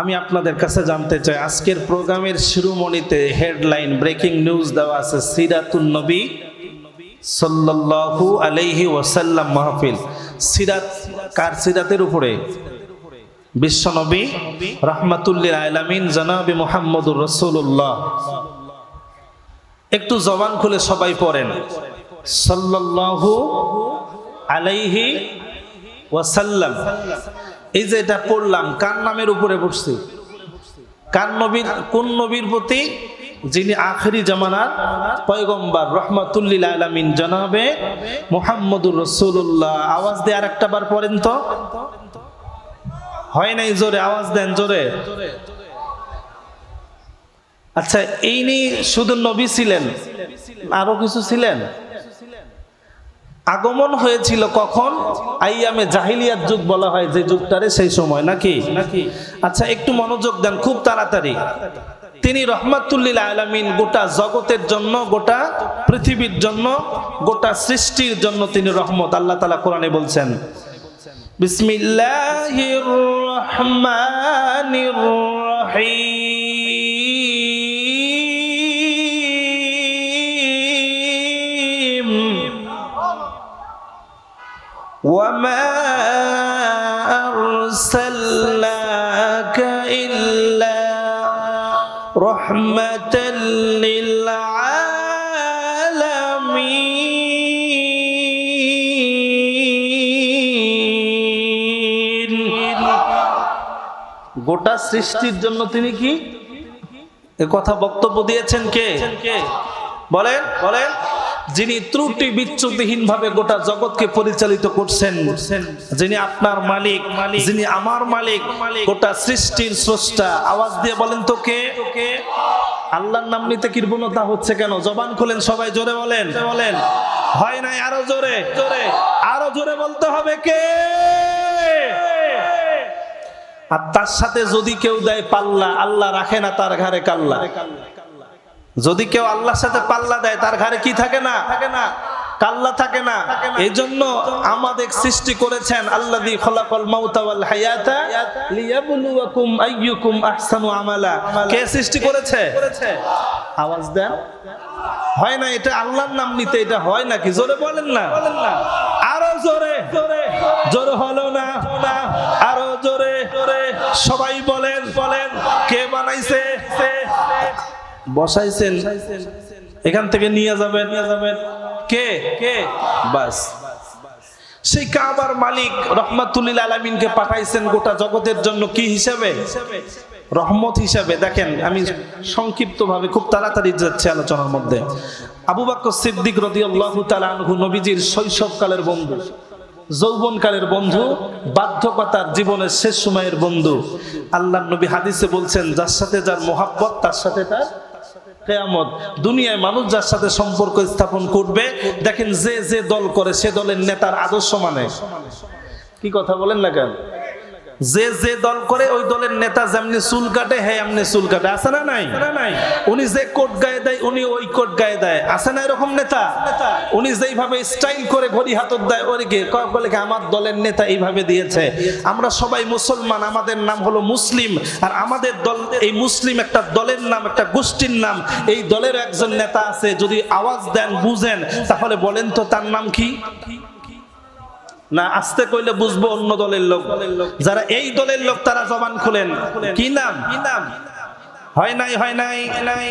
আমি আপনাদের কাছে জানতে চাই, আজকের প্রোগ্রামের শিরোমণিতে হেডলাইন, ব্রেকিং নিউজ দেওয়া আছে, সিরাতুন নবী সাল্লাল্লাহু আলাইহি ওয়াসাল্লাম মাহফিল। সিরাত কার সিরাতের উপরে? বিশ্বনবী রহমাতুল্লিল আলামিন জনাবি মুহাম্মদুর রাসূলুল্লাহ। একটু জবান খুলে সবাই পড়েন। সাল্লাল্লাহু আলাইহি ওয়াসাল্লাম। এই যে এটা পড়লাম, কার নামের উপরে পড়ছি? কার নবীর, কোন নবীর প্রতি যিনি আখেরি জামানার পয়গম্বর? রহমাতুল্লিল আলামিন, জনাবে মুহাম্মদুর রসুল্লাহ আওয়াজ দিয়ে আর একটা বার পড়েন তো। হয় নাই জোরে, আওয়াজ দেন জোরে। আচ্ছা এই নিয়ে শুধু নবী ছিলেন, আরও কিছু ছিলেন? আগমন হয়েছিল কখন? আইয়ামে জাহিলিয়াত যুগ বলা হয় যে যুগটারে সেই সময় নাকি? নাকি? আচ্ছা একটু মনোযোগ দেন খুব তাড়াতাড়ি। তিনি রহমাতুল্লিল আলামিন গোটা জগতের জন্য গোটা পৃথিবীর জন্য গোটা সৃষ্টির জন্য তিনি রহমত। আল্লাহ তালা কোরআনে বলছেন বিসমিল্লাহির রহমানির রহিম। وما أرسلناك إلا رحمة للعالمين গোটা সৃষ্টির জন্য তিনি কি এ কথা বক্তব্য দিয়েছেন কে বলেন বলেন যিনি ত্রুটি বিচ্যুতিহীন ভাবে গোটা জগৎকে পরিচালিত করছেন যিনি আপনার মালিক যিনি আমার মালিক গোটা সৃষ্টির স্রষ্টা। আওয়াজ দিয়ে বলেন তো কে? আল্লাহর নাম নিতে কৃপণতা হচ্ছে কেন? জবান খুলেন সবাই জোরে বলেন। বলেন। হয় নাই আরও জোরে? জোরে। আরও জোরে বলতে হবে কে? আর তার সাথে যদি কেউ দেয় পাল্লা আল্লাহ রাখে না তার ঘরে কাল্লা। যদি কেউ আল্লাহর সাথে পাল্লা দেয় তার ঘরে কি থাকে না? থাকে না। কাল্লা থাকে না। এই জন্য আমাদের সৃষ্টি করেছেন আল্লাযী খলাকাল মাউতা ওয়াল হায়াতা লিয়াবলুয়াকুম আইয়ুকুম আহসানু আমালা। কে সৃষ্টি করেছে? আওয়াজ দেন। হয় না এটা আল্লাহর নাম নিতে এটা হয় নাকি? জোরে বলেন না। আরও জোরে। জোরে। জোরে হলো না? আরও জোরে। জোরে। সবাই বসাইছেন, এখান থেকে নিয়ে যাবেন। নিয়ে যাবেন কে? কে? বাস। সেই কাবার মালিক রহমাতুল্লিল আলমিনকে পাঠাইছেন গোটা জগতের জন্য কি হিসাবে? রহমত হিসাবে। দেখেন, আমি সংক্ষিপ্ত ভাবে খুব তাড়াতাড়ি যাচ্ছে আলোচনার মধ্যে। আবু বাক্য সিদ্দিক রদি আল্লাহ তালু নবীজির শৈশবকালের বন্ধু, যৌবনকালের বন্ধু বাধ্যকতার জীবনের শেষ সময়ের বন্ধু। আল্লাহ নবী হাদিসে বলছেন, যার সাথে যার মোহাব্বত, তার সাথে তার কেয়ামত দুনিয়ায় মানুষ যার সাথে সম্পর্ক স্থাপন করবে, দেখেন যে যে দল করে সে দলের নেতার আদর্শ মানে। কি কথা বলেন না কেন? যে যে দল করে ওই দলের নেতা যেমনি চুল কাটে হ্যাঁ এমনি চুল কাটে। আছে না নাই? নাই? উনি যে কোট গায়ে দেয় উনি ওই কোট গায়ে দেয়। আছে না এরকম নেতা? উনি যেইভাবে স্টাইল করে ঘড়ি হাতত দেয় ওরকে বলে কি আমার দলের নেতা এইভাবে দিয়েছে। আমরা সবাই মুসলমান আমাদের নাম হলো মুসলিম আর আমাদের দল এই মুসলিম একটা দলের নাম একটা গোষ্ঠীর নাম। এই দলের একজন নেতা আছে যদি আওয়াজ দেন বুঝেন তাহলে বলেন তো তার নাম কি? না, আসতে কইলে বুঝব অন্য দলের লোক। যারা এই দলের লোক, তারা জবান খুলেন। কি নাম? হয় নাই হয় নাই নাই।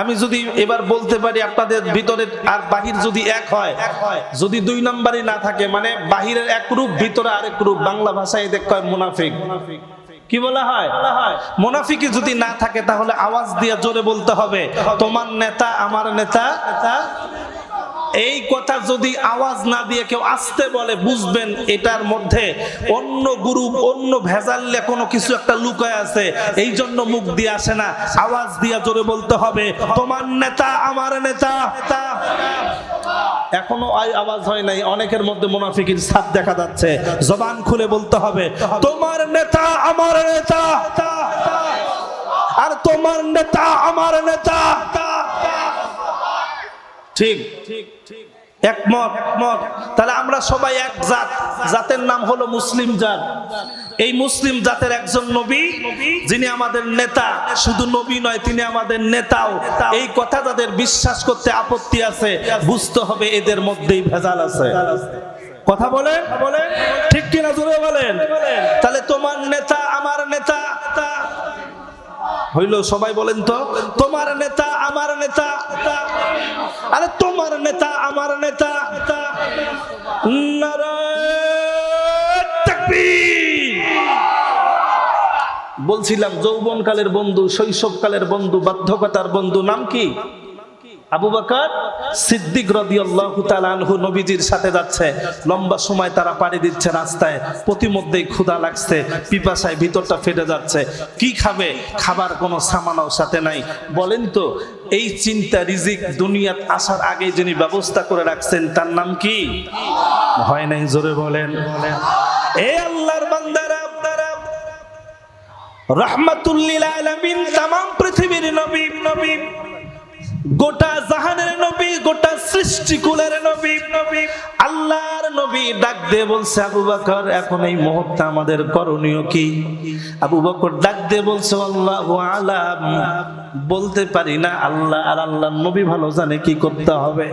আমি যদি এবার বলতে পারি, আপনাদের ভিতরে আর বাহির যদি এক হয়, যদি দুই নাম্বারই না থাকে মানে বাহিরের এক রূপ, ভিতরে আরেক রূপ, বাংলা ভাষায় দেখ কয় মুনাফিক। কি বলা হয়? মোনাফিকি যদি না থাকে, তাহলে আওয়াজ দিয়ে জোরে বলতে হবে, তোমার নেতা, আমার নেতা এই কথা যদি আওয়াজ না দিয়ে কেউ আসতে বলে, বুঝবেন এটার মধ্যে অন্য গ্রুপ, অন্য ভেজাল্লে কোনো কিছু একটা লুকায় আছে। এই জন্য মুখ দিয়ে আসে না, আওয়াজ দিয়ে জোরে বলতে হবে, তোমার নেতা, আমার নেতা। এখনও আওয়াজ হয় নাই, অনেকের মধ্যে মোনাফিকির ছাপ দেখা যাচ্ছে। জবান খুলে বলতে হবে, তোমার নেতা, আমার নেতা। আর তোমার নেতা, আমার নেতা। ঠিক ঠিক। একমত একমত। তাহলে আমরা সবাই এক জাত। জাতের নাম হলো মুসলিম জাত। এই মুসলিম জাতের একজন নবী, যিনি আমাদের নেতা। শুধু নবী নয়, তিনি আমাদের নেতাও। এই কথা তাদের বিশ্বাস করতে আপত্তি আছে। বুঝতে হবে এদের মধ্যেই ভেজাল আছে। কথা বলে ঠিক কিনা জোরে বলেন? তাহলে তোমার নেতা, আমার নেতা। হইল, সবাই বলেন তো, তোমার নেতা, আমার নেতা, আরে তোমার নেতা, আমার নেতা। বলছিলাম, যৌবনকালের বন্ধু, শৈশবকালের বন্ধু বাধ্যকতার বন্ধু, নাম কি আবু বকর সিদ্দিক রাদিয়াল্লাহু তাআলা আনহু নবীজির সাথে যাচ্ছে। লম্বা সময় তারা পাড়ি দিচ্ছে রাস্তায়। প্রতিমধ্যেই ক্ষুধা লাগছে, পিপাসায় ভিতরটা ফেটে যাচ্ছে। কি খাবে? খাবার কোনো সামানও সাথে নাই। বলেন তো, এই চিন্তা, রিজিক দুনিয়াত আসার আগে যিনি ব্যবস্থা করে রাখছেন, তার নাম কি? হয় নাই, জোরে বলেন। এ আল্লাহর বান্দারা রহমাতুল্লিল আলামিন তাম পৃথিবীর নবী নবী গোটা জাহানের নবী, গোটা সৃষ্টিকুলের নবী। নবী আল্লাহর নবী ডাক দিয়ে বলছে, আবু বকর, এখন এই মুহূর্তে আমাদের করণীয় কি? আবু বকর ডাক দিয়ে বলছে, আল্লাহ আলাম। বলতে পারি না, আল্লাহ আর আল্লাহর নবী ভালো জানে কি করতে হবে।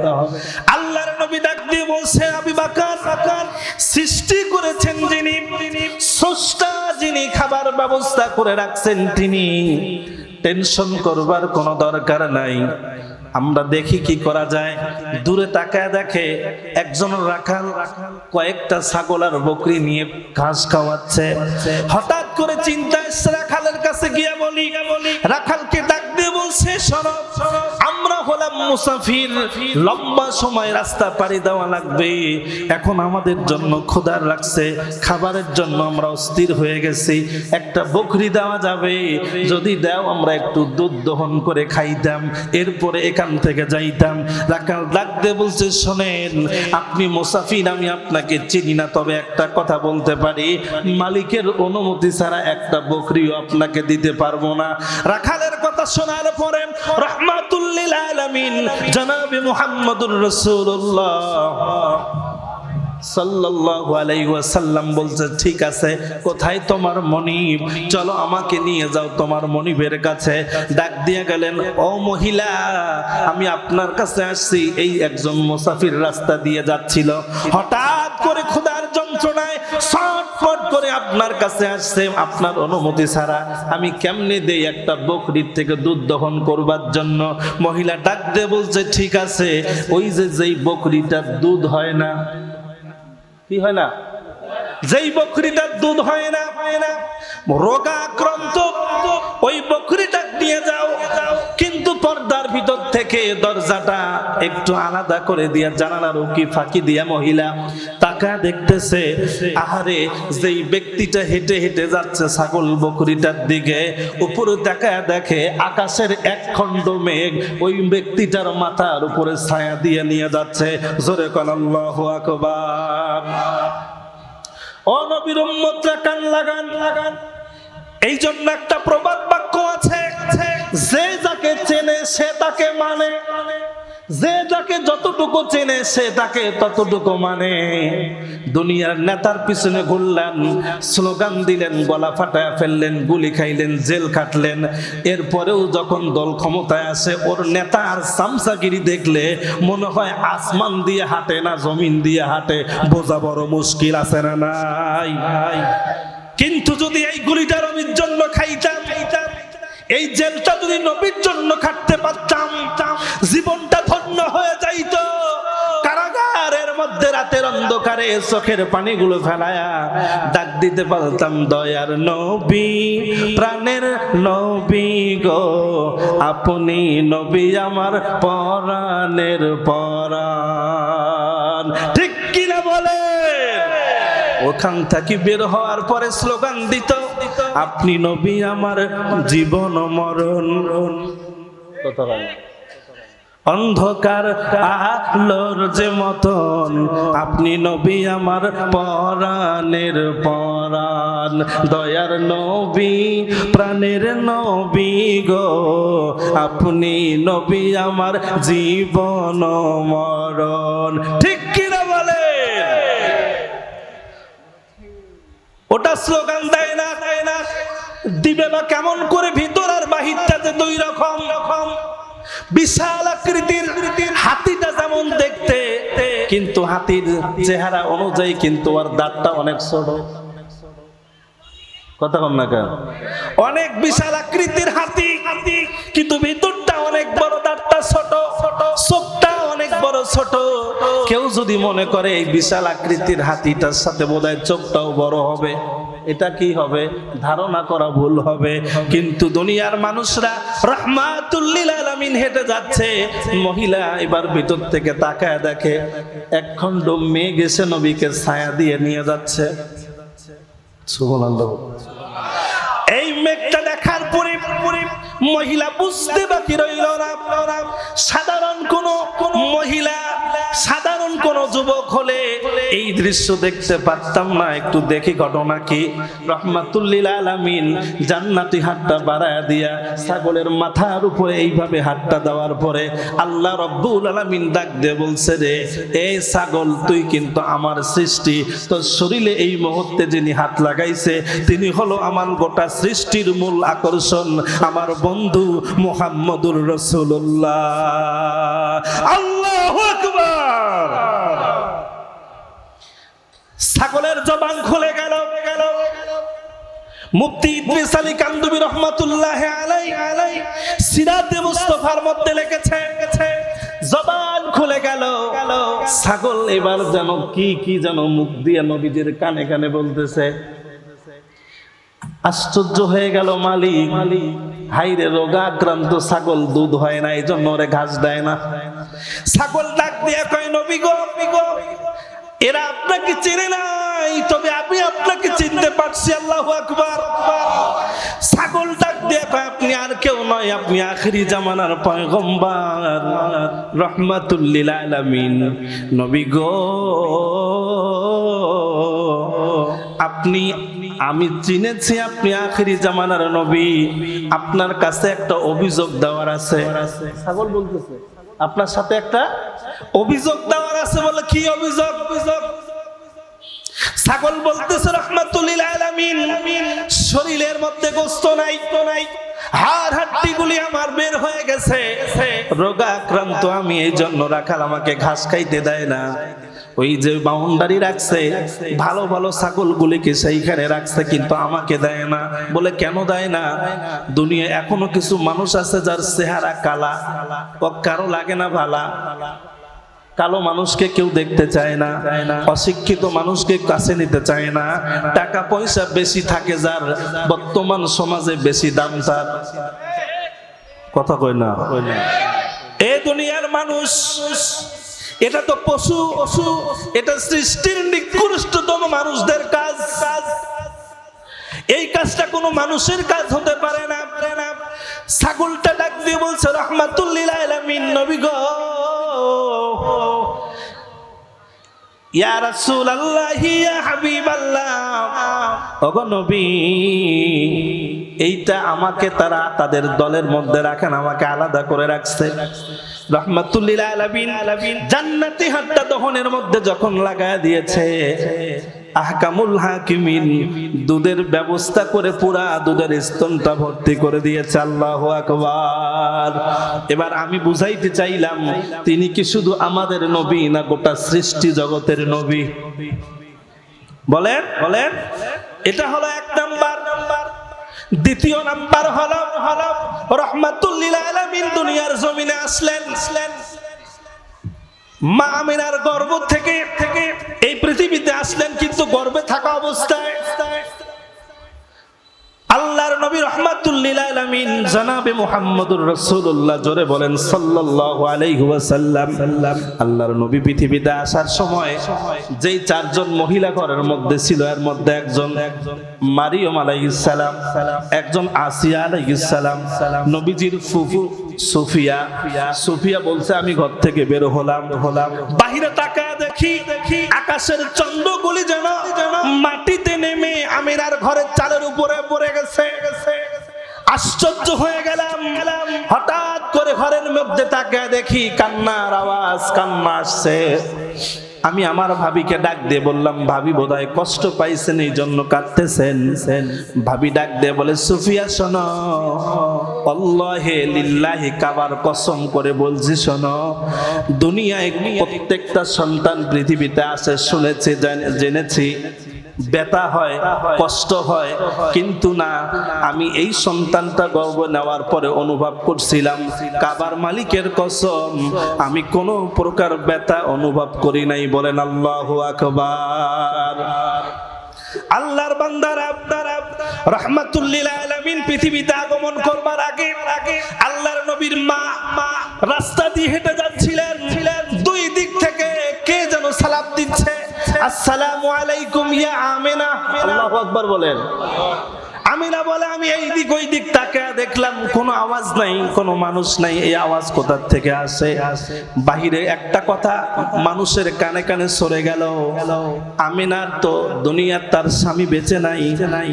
আল্লাহর নবী ডাক দিয়ে বলছে, আবু বকর, সৃষ্টি করেছেন যিনি, স্রষ্টা যিনি, খাবার ব্যবস্থা করে রাখছেন তিনি টেনশন করবার কোনো দরকার নাই। আমরা দেখি কি করা যায়। দূরে তাকায় দেখে একজন রাখাল কয়েকটা ছাগল আর বকরি নিয়ে ঘাস খাওয়াচ্ছে। হঠাৎ করে চিন্তা রাখালের কাছে গিয়া বলি, রাখালকে বলছে শোনো আমরা হলাম মুসাফির, লম্বা সময় রাস্তা পাড়ি দেওয়া লাগবে। এখন আমাদের জন্য ক্ষুধার লাগছে খাবারের জন্য আমরা অস্থির হয়ে গেছি। একটা বকরি দেওয়া যাবে, যদি দাও আমরা একটু দুধ দহন করে খাইতাম, এরপরে এখান থেকে যাইতাম। রাখাল ডাক দিয়ে বলছে, শোনেন, আপনি মুসাফির, আমি আপনাকে চিনি না, তবে একটা কথা বলতে পারি। মালিকের অনুমতি ছাড়া একটা বকরিও আপনাকে দিতে পারব না। রাখালের কথা শোনার পরে রহমাতুল্লিল আলামিন, জনাবে রাসূলুল্লাহ। সাল্লাল্লাহু আলাইহি ওয়াসাল্লাম বলছে, ঠিক আছে, কোথায় তোমার মনিব? চলো আমাকে নিয়ে যাও তোমার মনিবের কাছে। ডাক দিয়ে গেলেন, ও মহিলা, আমি আপনার কাছে আসছি। এই একজন মুসাফির রাস্তা দিয়ে যাচ্ছিল। হঠাৎ করে খোদার যন্ত্রণায় করে আপনার কাছে আসছে, আপনার অনুমতি ছাড়া আমি কেমনে দেই একটা বকরির থেকে দুধ দহন করবার জন্য? মহিলা ডাকতে বলছে, ঠিক আছে, ওই যে যেই বকরিটার দুধ হয় না। কি হয় না? যেই বকরিটার দুধ হয় না হয় না। রোগাক্রান্ত ওই থেকে দরজাটা একটু আলাদা করে দিয়া জানালার উকি ফাঁকি দিয়া মহিলা তাকা দেখতেছে, আহারে, যেই ব্যক্তিটা হেঁটে হেঁটে যাচ্ছে ছাগল বকরিটার দিকে, উপরে তাকায় দেখে আকাশের এক খণ্ড মেঘ ওই ব্যক্তিটার মাথার উপরে ছায়া দিয়ে নিয়ে যাচ্ছে। জোরে কন, আল্লাহু আকবার। ও নবীর কান লাগান লাগান। এই জন্য একটা প্রবাদ বাক্য আছে। যে যাকে চেনে সে তাকে মানে। যে যাকে যতটুকু চেনে সে তাকে ততটুকু মানে। দুনিয়ার নেতার পিছনে ঘুরলেন, স্লোগান দিলেন, গলা ফাটায় ফেললেন, গুলি খাইলেন, জেল কাটলেন এরপরেও যখন দল ক্ষমতায় আসে ওর নেতা আর সামসাগিরি দেখলে মনে হয় আসমান দিয়ে হাঁটে না, জমিন দিয়ে হাঁটে। বোঝা বড় মুশকিল আছে না নাই? কিন্তু যদি এই গুলিটা রবির জন্য খাইতাম এই জেলটা যদি নবীর জন্য খাটতে পারতাম, জীবনটা ধন্য হয়ে যাইত। কারাগারের মধ্যে রাতের অন্ধকারে চোখের পানিগুলো ফেলায়া ডাক দিতে পারতাম, দয়ার নবী, প্রাণের নবী গো, আপনি নবী আমার পরাণের পরাণ। ওখান থেকে বের হওয়ার পরে স্লোগান দিত, আপনি নবী আমার জীবন মরণ। অন্ধকার আলোর যে মতন, আপনি নবী আমার পরাণের পরাণ। দয়ার নবী, প্রাণের নবী গো, আপনি নবী আমার জীবন মরণ। ঠিক কিনা বলে ওটা স্লোগান দেয় না। দেয় না দিবে বা কেমন করে ভিতর আর বাহিরটা যে দুই রকম। রকম বিশাল আকৃতির হাতিটা যেমন দেখতে, কিন্তু হাতির চেহারা অনুযায়ী কিন্তু আর দাঁতটা অনেক ছোট। কথা কম না কেন? অনেক বিশাল আকৃতির হাতি হাতি কিন্তু ভিতরটা অনেক বড়, দাঁতটা ছোট ছোট, চোখটা অনেক বড়, ছোট। কেউ যদি মনে করে এই বিশাল আকৃতির হাতিটার সাথে বোধহয় চোখটাও বড় হবে এটা কি হবে? ধারণা করা ভুল হবে। কিন্তু দুনিয়ার মানুষরা রহমাতুল্লিল আলামিন হেঁটে যাচ্ছে। মহিলা এবার ভিতর থেকে তাকায় দেখে এক খণ্ড মেঘ এসে নবীকে ছায়া দিয়ে নিয়ে যাচ্ছে। এই মেঘটা দেখার পরে পরে মহিলা বুঝতে বাকি রইল না। সাধারণ কোন মহিলা কোন যুবক হলে এই দৃশ্য দেখতে পারতাম না। একটু দেখি ঘটনা কি। রহমাতুল্লিল আলামিন জান্নাতি হাতটা বাড়ায় দিয়া ছাগলের মাথার উপরে এইভাবে হাতটা দেওয়ার পরে আল্লাহ রব্বুল আলামিন ডাক দিয়ে বলছে রে এই ছাগল, তুই কিন্তু আমার সৃষ্টি। তোর শরীরে এই মুহূর্তে যিনি হাত লাগাইছে, তিনি হলো আমার গোটা সৃষ্টির মূল আকর্ষণ, আমার বন্ধু মোহাম্মদুর রসুল্লাহ আল্লাহ ছাগলের জবান খুলে গেল। গেল কান্দুবি আলাই আলাই মুস্তাফার মধ্যে জবান খুলে গেল। গেল ছাগল এবার যেন কি কি যেন মুখ দিয়ে নবীজির কানে কানে বলতেছে। আশ্চর্য হয়ে গেল মালিক। হাইরে রোগাক্রান্ত ছাগল দুধ হয় না এই জন্য ওরে ঘাস দেয় না। ছাগল ডাক দিয়ে কয়, নবী গো এরা আপনাকে চেনে নাই, তবে আমি আপনাকে চিনতে পারছি, আল্লাহ আকবার। ছাগল ডাক দিয়ে কয়, আপনি আর কেউ নয়, আপনি আখেরি জামানার পয়গম্বর। রহমাতুল্লিল আলামিন। নবী গো, আপনি, আমি চিনেছি আপনি আখেরি জামানার নবী। আপনার কাছে একটা অভিযোগ দেওয়ার আছে। ছাগল বলতেছে। আপনার সাথে একটা অভিযোগ দেওয়ার আছে বলে কি অভিযোগ? অভিযোগ ছাগল বলতেছে, রহমাতুল্লিল আলামিন, শরীরের মধ্যে গোস্ত নাই তো নাই হাড় আমার বের হয়ে গেছে, রোগাক্রান্ত আমি এই জন্য রাখাল আমাকে ঘাস খাইতে দেয় না। ওই যে বাউন্ডারি রাখছে, ভালো ভালো ছাগল গুলিকে সেইখানে রাখছে, কিন্তু আমাকে দেয় না। বলে, কেন দেয় না? দুনিয়া এখনও কিছু মানুষ আছে যার চেহারা কালা। কারও লাগে না ভালা। কালো মানুষকে কেউ দেখতে চায় না। অশিক্ষিত মানুষকে কাছে নিতে চায় না। টাকা পয়সা বেশি থাকে যার, বর্তমান সমাজে বেশি দাম তার। কথা কই না? এ দুনিয়ার মানুষ এটা তো পশু পশু, এটা সৃষ্টির নিকৃষ্টতম মানুষদের কাজ। কাজ এই কাজটা কোনো মানুষের কাজ হতে পারে না। পারে না ছাগলটা ডাক দিয়ে বলছে, রহমাতুল্লিল নবী গো। ইয়া ওগো নবী, এইটা আমাকে তারা তাদের দলের মধ্যে রাখেন, আমাকে আলাদা করে রাখছে। রহমাতুল্লিল জান্নাতি হাতটা দহনের মধ্যে যখন লাগায় দিয়েছে আহকামুল হাকিমিন, দুধের ব্যবস্থা করে পুরা দুধের স্তনটা ভর্তি করে দিয়েছে, আল্লাহ আকবার। এবার আমি বুঝাইতে চাইলাম, তিনি কি শুধু আমাদের নবী না গোটা সৃষ্টি জগতের নবী? বলেন বলেন। এটা হলো এক নাম্বার। নাম্বার দ্বিতীয় নাম্বার হলো হলো রহমাতুল্লিল আলামিন দুনিয়ার জমিনে আসলেন আসলেন। মা আমিনার গর্ব থেকে থেকে এই পৃথিবীতে আসলেন কিন্তু গর্বে থাকা অবস্থায়। আল্লাহর নবী রহমাতুল্লিল বলছে, আমি ঘর থেকে বের হলাম। হলাম বাহিরে তাকায় দেখি দেখি আকাশের চন্দ্রগুলি যেন মাটিতে নেমে আমিরার ঘরের চালের উপরে পড়ে গেছে। আশ্চর্য হয়ে গেলাম। হঠাৎ করে ঘরের মধ্যে তাকায় দেখি কান্নার আওয়াজ, কান্না আসছে। আমি আমার ভাবিকে ডাক দিয়ে বললাম, ভাবি বোধহয় কষ্ট পাইছেন এই জন্য কাঁদতেছেন। ভাবি ডাক দিয়ে বলে, সুফিয়া, শোনো। অল্লাহে লিল্লাহি, কাবার কসম করে বলছি, শোনো। দুনিয়ায় প্রত্যেকটা সন্তান পৃথিবীতে আসে, শুনেছি, জান- জেনেছি। ব্যথা হয়, কষ্ট হয়, কিন্তু না, আমি এই সন্তানটা গর্ব নেওয়ার পরে অনুভব করছিলাম, কাবার মালিকের কসম, আমি কোনো প্রকার ব্যথা অনুভব করি নাই, বলেন আল্লাহু আকবার। আল্লাহর বান্দারা আপনারা রহমাতুল্লিল আলামিন পৃথিবীতে আগমন করবার আগে আগে আল্লাহর নবীর মা মা রাস্তা দিয়ে হেঁটে যাচ্ছিলেন ছিলেন দুই দিক থেকে কে যেন সালাম দিচ্ছে আসসালামু আলাইকুম ইয়া আমিনা। আল্লাহু আকবার বলেন। আমিনা বলে আমি এই দিক ওই দিক তাকে দেখলাম কোনো আওয়াজ নাই কোনো মানুষ নাই। এই আওয়াজ কোথার থেকে আসে? বাহিরে একটা কথা মানুষের কানে কানে সরে গেল আমিনার তো দুনিয়ার তার স্বামী বেঁচে নাই।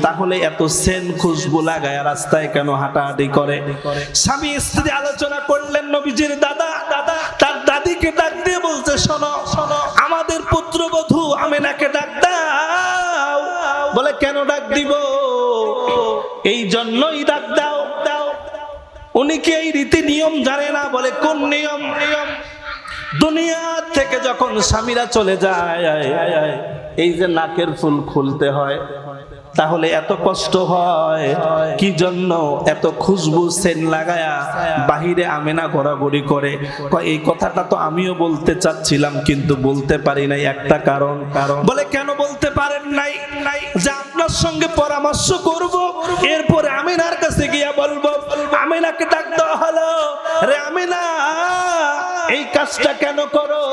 তাহলে এত সেন খুশবু লাগায় রাস্তায় কেন হাঁটাহাঁটি করে? স্বামী স্ত্রী আলোচনা করলেন নবীজির দাদা দাদা দাদিকে ডাক দিয়ে বলছে, শোনো শোনো, আমাদের পুত্রবধূ আমিনাকে ডাক দাও। বলে, কেন ডাক দিব? এই জন্যই ডাক দাও। দাও উনি কি এই রীতি নিয়ম জানে না? বলে, কোন নিয়ম? নিয়ম দুনিয়া থেকে যখন স্বামীরা চলে যায়, এই যে নাকের ফুল খুলতে হয় তাহলে এত কষ্ট হয়। কি জন্য এত খুশবু সেন লাগায়া বাহিরে আমেনা ঘোরাঘুরি করে? এই কথাটা তো আমিও বলতে চাচ্ছিলাম, কিন্তু বলতে পারি নাই একটা কারণ। কারণ বলে, কেন বলতে পারেন নাই নাই? যে আপনার সঙ্গে পরামর্শ করব, এরপরে আমিনার কাছে গিয়া বলব, আমিনাকে ডাক দেওয়া হলো, রে আমিনা এই কাজটা কেন করো?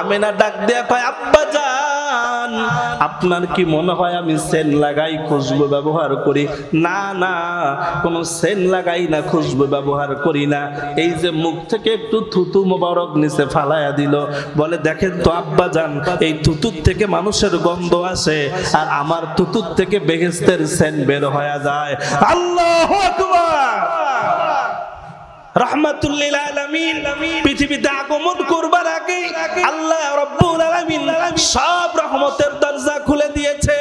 আমিনা ডাক দেয়া কয়, আব্বা যান আপনার কি মনে হয় আমি সেন লাগাই খুশবু ব্যবহার করি? না না, কোনো সেন লাগাই না, খুশবু ব্যবহার করি না। এই যে মুখ থেকে একটু থুতু মোবারক নিচে ফালায়া দিল। বলে, দেখেন তো আব্বা যান এই থুতুর থেকে মানুষের গন্ধ আসে আর আমার থুতুর থেকে বেহেস্তের সেন বের হয়ে যায়। আল্লাহ রহমাতুল্লিল আলামিন পৃথিবীতে আগমন করবার সব রহমতের দরজা খুলে দিয়েছে।